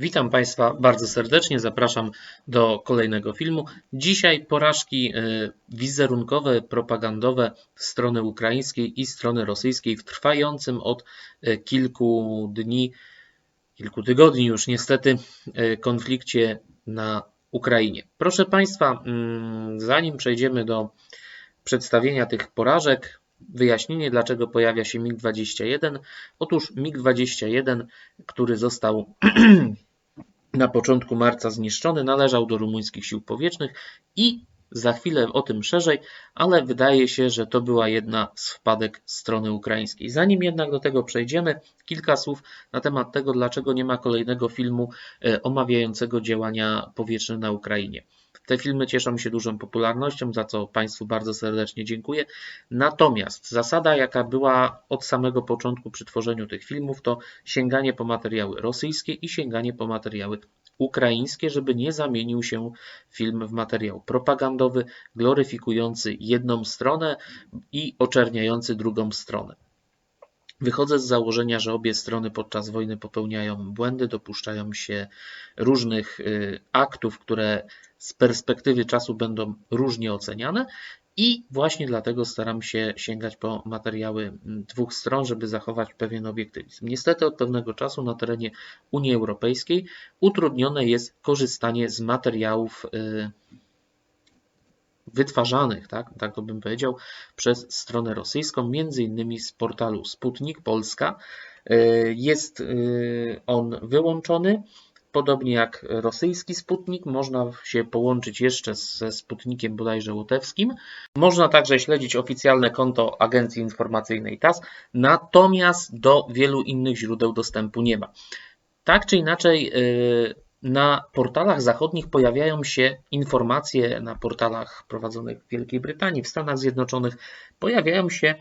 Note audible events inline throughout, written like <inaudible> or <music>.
Witam Państwa bardzo serdecznie, zapraszam do kolejnego filmu. Dzisiaj porażki y, wizerunkowe, propagandowe strony ukraińskiej i strony rosyjskiej w trwającym od y, kilku dni, kilku tygodni już niestety y, konflikcie na Ukrainie. Proszę Państwa, mm, zanim przejdziemy do przedstawienia tych porażek, wyjaśnienie, dlaczego pojawia się MiG-21. Otóż MiG-21, który został <clears throat> na początku marca zniszczony, należał do rumuńskich sił powietrznych i za chwilę o tym szerzej, ale wydaje się, że to była jedna z wpadek strony ukraińskiej. Zanim jednak do tego przejdziemy, kilka słów na temat tego, dlaczego nie ma kolejnego filmu e, omawiającego działania powietrzne na Ukrainie. Te filmy cieszą się dużą popularnością, za co Państwu bardzo serdecznie dziękuję. Natomiast zasada, jaka była od samego początku przy tworzeniu tych filmów, to sięganie po materiały rosyjskie i sięganie po materiały ukraińskie, żeby nie zamienił się film w materiał propagandowy, gloryfikujący jedną stronę i oczerniający drugą stronę. Wychodzę z założenia, że obie strony podczas wojny popełniają błędy, dopuszczają się różnych y, aktów, które z perspektywy czasu będą różnie oceniane i właśnie dlatego staram się sięgać po materiały dwóch stron, żeby zachować pewien obiektywizm. Niestety od pewnego czasu na terenie Unii Europejskiej utrudnione jest korzystanie z materiałów y, wytwarzanych, tak, tak to bym powiedział, przez stronę rosyjską, między innymi z portalu Sputnik Polska. Y, jest y, on wyłączony Podobnie jak rosyjski Sputnik, można się połączyć jeszcze ze Sputnikiem bodajże łotewskim. Można także śledzić oficjalne konto Agencji Informacyjnej TAS, natomiast do wielu innych źródeł dostępu nie ma. Tak czy inaczej, y, na portalach zachodnich pojawiają się informacje, na portalach prowadzonych w Wielkiej Brytanii, w Stanach Zjednoczonych, pojawiają się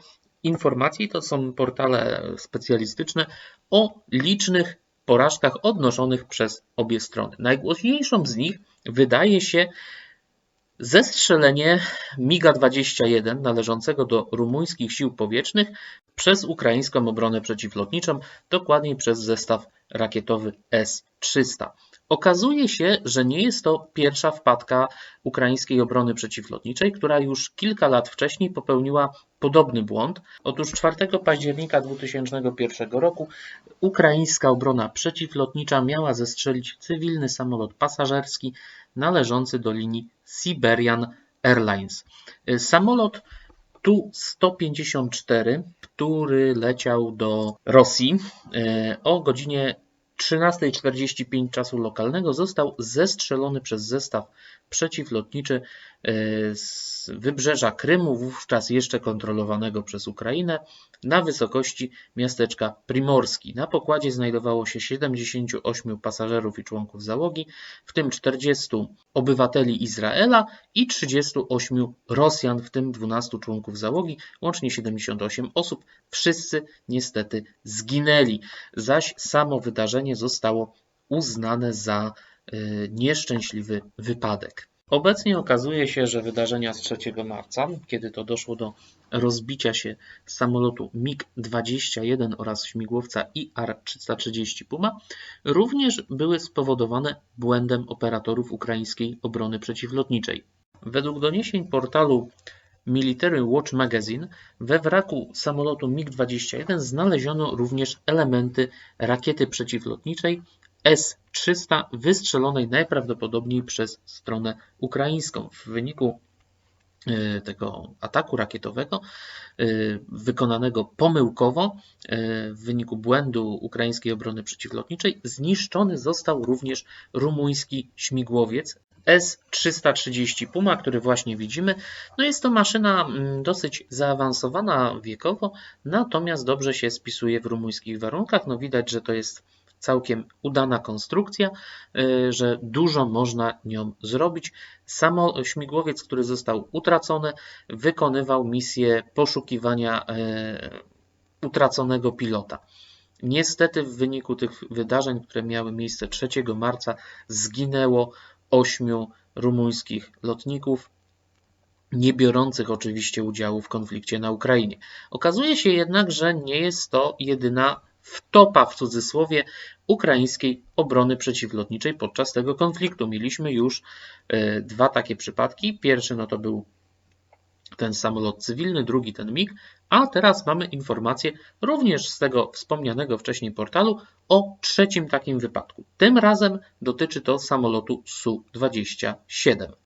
informacje, to są portale specjalistyczne, o licznych porażkach odnoszonych przez obie strony. Najgłośniejszą z nich wydaje się zestrzelenie MiGa-21 należącego do rumuńskich sił powietrznych przez ukraińską obronę przeciwlotniczą, dokładniej przez zestaw rakietowy S-300. Okazuje się, że nie jest to pierwsza wpadka ukraińskiej obrony przeciwlotniczej, która już kilka lat wcześniej popełniła podobny błąd. Otóż 4 października 2001 roku ukraińska obrona przeciwlotnicza miała zestrzelić cywilny samolot pasażerski należący do linii Siberian Airlines. Samolot Tu-154, który leciał do Rosji e, o godzinie 13.45 czasu lokalnego został zestrzelony przez zestaw przeciwlotniczy e, z wybrzeża Krymu, wówczas jeszcze kontrolowanego przez Ukrainę, na wysokości miasteczka Primorski. Na pokładzie znajdowało się 78 pasażerów i członków załogi, w tym 40 obywateli Izraela i 38 Rosjan, w tym 12 członków załogi, łącznie 78 osób. Wszyscy niestety zginęli, zaś samo wydarzenie zostało uznane za nieszczęśliwy wypadek. Obecnie okazuje się, że wydarzenia z 3 marca, kiedy to doszło do rozbicia się samolotu MiG-21 oraz śmigłowca IR-330 Puma, również były spowodowane błędem operatorów ukraińskiej obrony przeciwlotniczej. Według doniesień portalu Military Watch Magazine we wraku samolotu MiG-21 znaleziono również elementy rakiety przeciwlotniczej S-300 wystrzelonej najprawdopodobniej przez stronę ukraińską. W wyniku e, tego ataku rakietowego e, wykonanego pomyłkowo e, w wyniku błędu ukraińskiej obrony przeciwlotniczej zniszczony został również rumuński śmigłowiec S-330 Puma, który właśnie widzimy. No jest to maszyna mm, dosyć zaawansowana wiekowo, natomiast dobrze się spisuje w rumuńskich warunkach. No widać, że to jest całkiem udana konstrukcja, y, że dużo można nią zrobić. Samo śmigłowiec, który został utracony, wykonywał misję poszukiwania y, utraconego pilota. Niestety w wyniku tych wydarzeń, które miały miejsce 3 marca, zginęło ośmiu rumuńskich lotników, nie biorących oczywiście udziału w konflikcie na Ukrainie. Okazuje się jednak, że nie jest to jedyna wtopa w cudzysłowie ukraińskiej obrony przeciwlotniczej podczas tego konfliktu. Mieliśmy już e, dwa takie przypadki. Pierwszy no to był ten samolot cywilny, drugi ten MiG, a teraz mamy informację również z tego wspomnianego wcześniej portalu o trzecim takim wypadku. Tym razem dotyczy to samolotu Su-27.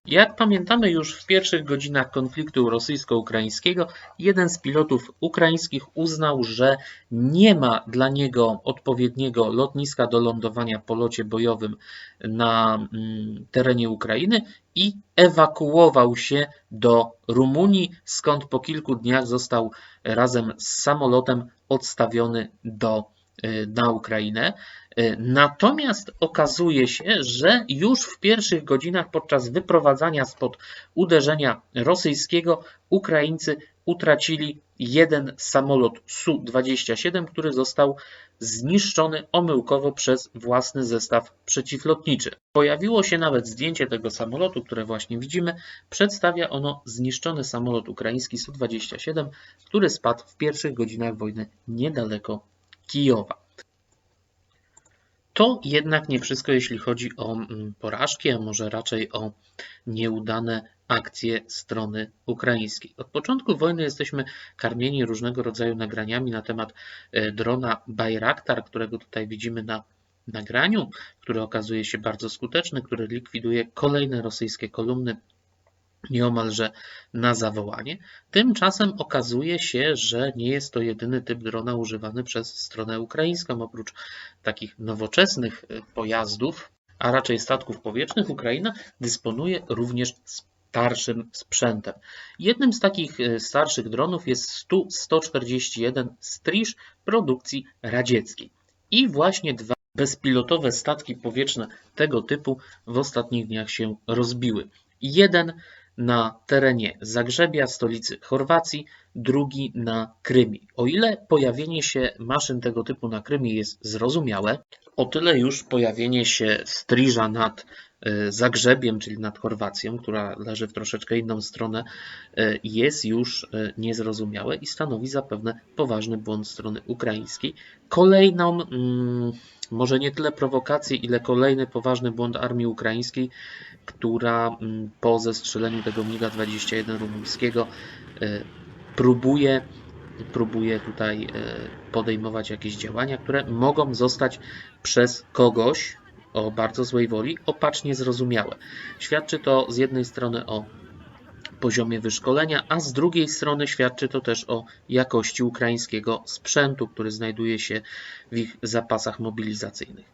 Jak pamiętamy już w pierwszych godzinach konfliktu rosyjsko-ukraińskiego, jeden z pilotów ukraińskich uznał, że nie ma dla niego odpowiedniego lotniska do lądowania po locie bojowym na mm, terenie Ukrainy i ewakuował się do Rumunii, skąd po kilku dniach został razem z samolotem odstawiony do, na Ukrainę. Y, natomiast okazuje się, że już w pierwszych godzinach podczas wyprowadzania spod uderzenia rosyjskiego Ukraińcy utracili jeden samolot Su-27, który został zniszczony omyłkowo przez własny zestaw przeciwlotniczy. Pojawiło się nawet zdjęcie tego samolotu, które właśnie widzimy. Przedstawia ono zniszczony samolot ukraiński Su-27, który spadł w pierwszych godzinach wojny niedaleko Kijowa. To jednak nie wszystko, jeśli chodzi o mm, porażki, a może raczej o nieudane akcje strony ukraińskiej. Od początku wojny jesteśmy karmieni różnego rodzaju nagraniami na temat e, drona Bayraktar, którego tutaj widzimy na nagraniu, który okazuje się bardzo skuteczny, który likwiduje kolejne rosyjskie kolumny nieomalże na zawołanie. Tymczasem okazuje się, że nie jest to jedyny typ drona używany przez stronę ukraińską. Oprócz takich nowoczesnych e, pojazdów, a raczej statków powietrznych, Ukraina dysponuje również starszym sprzętem. Jednym z takich e, starszych dronów jest Stu-141 Striż produkcji radzieckiej. I właśnie dwa bezpilotowe statki powietrzne tego typu w ostatnich dniach się rozbiły. Jeden na terenie Zagrzebia, stolicy Chorwacji, drugi na Krymie. O ile pojawienie się maszyn tego typu na Krymie jest zrozumiałe, o tyle już pojawienie się Striża nad Zagrzebiem, czyli nad Chorwacją, która leży w troszeczkę inną stronę, e, jest już e, niezrozumiałe i stanowi zapewne poważny błąd strony ukraińskiej. Kolejną mm, może nie tyle prowokację, ile kolejny poważny błąd armii ukraińskiej, która mm, po zestrzeleniu tego MiGa-21 rumuńskiego e, próbuje, próbuje tutaj e, podejmować jakieś działania, które mogą zostać przez kogoś o bardzo złej woli opacznie zrozumiałe. Świadczy to z jednej strony o poziomie wyszkolenia, a z drugiej strony świadczy to też o jakości ukraińskiego sprzętu, który znajduje się w ich zapasach mobilizacyjnych.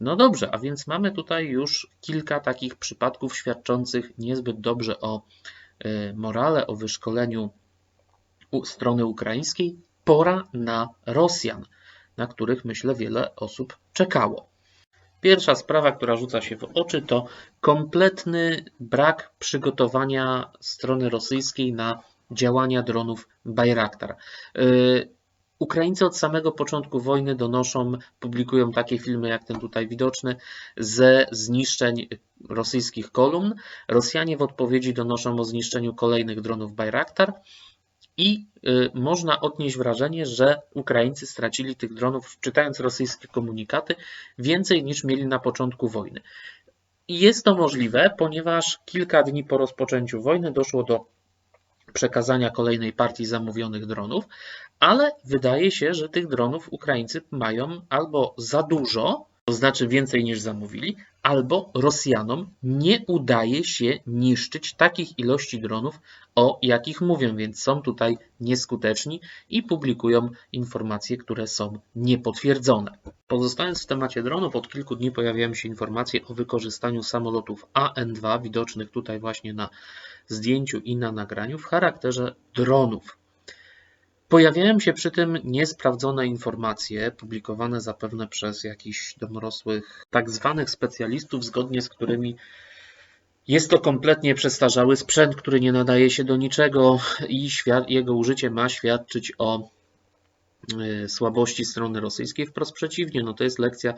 No dobrze, a więc mamy tutaj już kilka takich przypadków świadczących niezbyt dobrze o e, morale, o wyszkoleniu strony ukraińskiej. Pora na Rosjan, na których myślę wiele osób czekało. Pierwsza sprawa, która rzuca się w oczy, to kompletny brak przygotowania strony rosyjskiej na działania dronów Bayraktar. Y, Ukraińcy od samego początku wojny donoszą, publikują takie filmy jak ten tutaj widoczny, ze zniszczeń rosyjskich kolumn. Rosjanie w odpowiedzi donoszą o zniszczeniu kolejnych dronów Bayraktar i y, można odnieść wrażenie, że Ukraińcy stracili tych dronów, czytając rosyjskie komunikaty, więcej niż mieli na początku wojny. Jest to możliwe, ponieważ kilka dni po rozpoczęciu wojny doszło do przekazania kolejnej partii zamówionych dronów, ale wydaje się, że tych dronów Ukraińcy mają albo za dużo, to znaczy więcej niż zamówili, albo Rosjanom nie udaje się niszczyć takich ilości dronów, o jakich mówią, więc są tutaj nieskuteczni i publikują informacje, które są niepotwierdzone. Pozostając w temacie dronów, od kilku dni pojawiają się informacje o wykorzystaniu samolotów AN-2, widocznych tutaj właśnie na zdjęciu i na nagraniu, w charakterze dronów. Pojawiają się przy tym niesprawdzone informacje, publikowane zapewne przez jakichś domorosłych, tak zwanych specjalistów, zgodnie z którymi jest to kompletnie przestarzały sprzęt, który nie nadaje się do niczego i jego użycie ma świadczyć o słabości strony rosyjskiej. Wprost przeciwnie, no to jest lekcja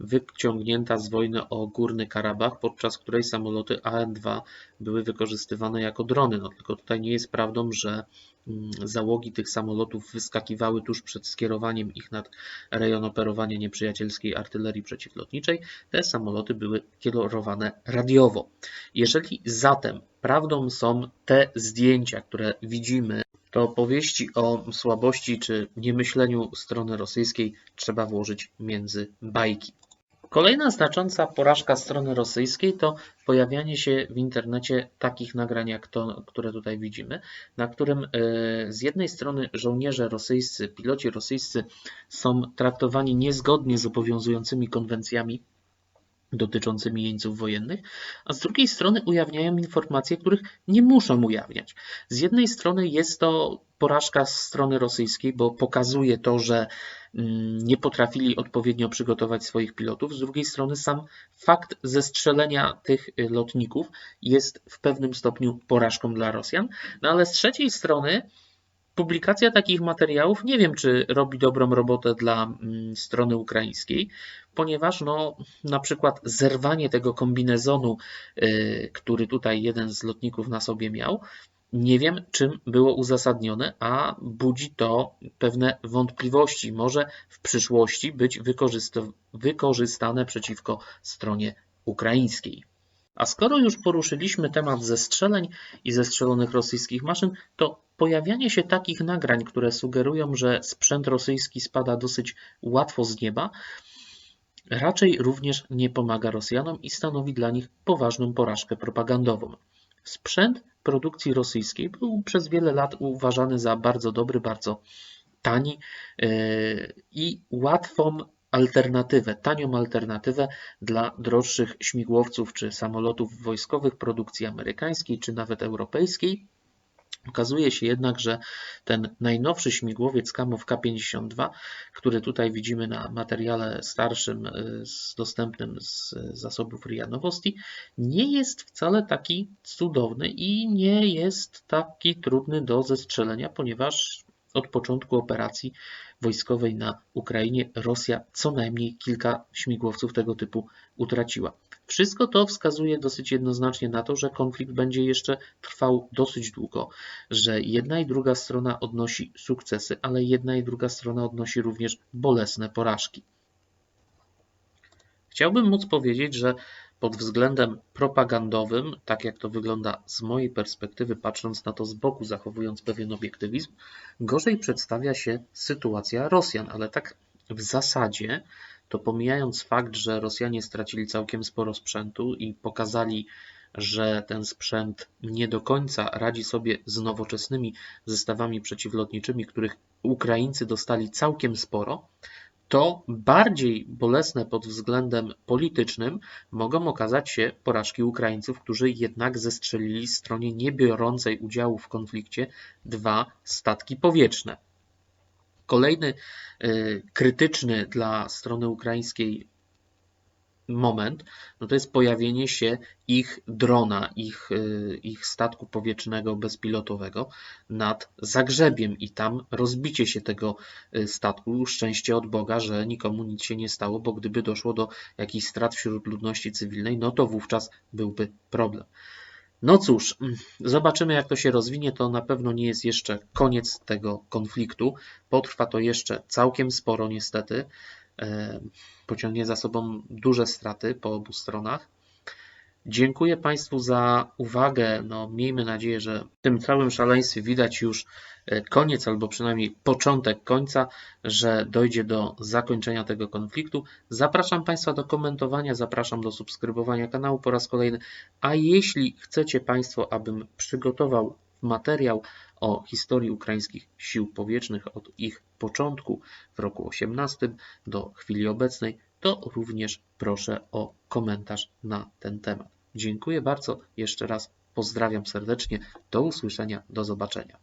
wyciągnięta z wojny o Górny Karabach, podczas której samoloty AN-2 były wykorzystywane jako drony. No tylko tutaj nie jest prawdą, że mm, załogi tych samolotów wyskakiwały tuż przed skierowaniem ich nad rejon operowania nieprzyjacielskiej artylerii przeciwlotniczej. Te samoloty były kierowane radiowo. Jeżeli zatem prawdą są te zdjęcia, które widzimy to opowieści o słabości czy niemyśleniu strony rosyjskiej trzeba włożyć między bajki. Kolejna znacząca porażka strony rosyjskiej to pojawianie się w internecie takich nagrań, jak to, które tutaj widzimy, na którym e, z jednej strony żołnierze rosyjscy, piloci rosyjscy są traktowani niezgodnie z obowiązującymi konwencjami dotyczącymi jeńców wojennych, a z drugiej strony ujawniają informacje, których nie muszą ujawniać. Z jednej strony jest to porażka z strony rosyjskiej, bo pokazuje to, że mm, nie potrafili odpowiednio przygotować swoich pilotów. Z drugiej strony sam fakt zestrzelenia tych lotników jest w pewnym stopniu porażką dla Rosjan. No ale z trzeciej strony publikacja takich materiałów nie wiem, czy robi dobrą robotę dla mm, strony ukraińskiej, ponieważ no, na przykład zerwanie tego kombinezonu, y, który tutaj jeden z lotników na sobie miał, nie wiem, czym było uzasadnione, a budzi to pewne wątpliwości. Może w przyszłości być wykorzystane przeciwko stronie ukraińskiej. A skoro już poruszyliśmy temat zestrzeleń i zestrzelonych rosyjskich maszyn, to pojawianie się takich nagrań, które sugerują, że sprzęt rosyjski spada dosyć łatwo z nieba, raczej również nie pomaga Rosjanom i stanowi dla nich poważną porażkę propagandową. Sprzęt produkcji rosyjskiej był przez wiele lat uważany za bardzo dobry, bardzo tani e, i łatwą alternatywę, tanią alternatywę dla droższych śmigłowców czy samolotów wojskowych produkcji amerykańskiej czy nawet europejskiej. Okazuje się jednak, że ten najnowszy śmigłowiec Kamov K-52, który tutaj widzimy na materiale starszym y, dostępnym z zasobów RIA Nowosti, nie jest wcale taki cudowny i nie jest taki trudny do zestrzelenia, ponieważ od początku operacji wojskowej na Ukrainie Rosja co najmniej kilka śmigłowców tego typu utraciła. Wszystko to wskazuje dosyć jednoznacznie na to, że konflikt będzie jeszcze trwał dosyć długo, że jedna i druga strona odnosi sukcesy, ale jedna i druga strona odnosi również bolesne porażki. Chciałbym móc powiedzieć, że pod względem propagandowym, tak jak to wygląda z mojej perspektywy, patrząc na to z boku, zachowując pewien obiektywizm, gorzej przedstawia się sytuacja Rosjan, ale tak w zasadzie to pomijając fakt, że Rosjanie stracili całkiem sporo sprzętu i pokazali, że ten sprzęt nie do końca radzi sobie z nowoczesnymi zestawami przeciwlotniczymi, których Ukraińcy dostali całkiem sporo, to bardziej bolesne pod względem politycznym mogą okazać się porażki Ukraińców, którzy jednak zestrzelili stronie niebiorącej udziału w konflikcie dwa statki powietrzne. Kolejny y, krytyczny dla strony ukraińskiej moment, no to jest pojawienie się ich drona, ich, y, ich statku powietrznego bezpilotowego nad Zagrzebiem i tam rozbicie się tego y, statku. Szczęście od Boga, że nikomu nic się nie stało, bo gdyby doszło do jakichś strat wśród ludności cywilnej, no to wówczas byłby problem. No cóż, mm, zobaczymy jak to się rozwinie. To na pewno nie jest jeszcze koniec tego konfliktu. Potrwa to jeszcze całkiem sporo, niestety. E, pociągnie za sobą duże straty po obu stronach. Dziękuję Państwu za uwagę. No, miejmy nadzieję, że w tym całym szaleństwie widać już e, koniec, albo przynajmniej początek końca, że dojdzie do zakończenia tego konfliktu. Zapraszam Państwa do komentowania, zapraszam do subskrybowania kanału po raz kolejny. A jeśli chcecie Państwo, abym przygotował materiał o historii ukraińskich sił powietrznych od ich początku w roku 18 do chwili obecnej, to również proszę o komentarz na ten temat. Dziękuję bardzo jeszcze raz, pozdrawiam serdecznie, do usłyszenia, do zobaczenia.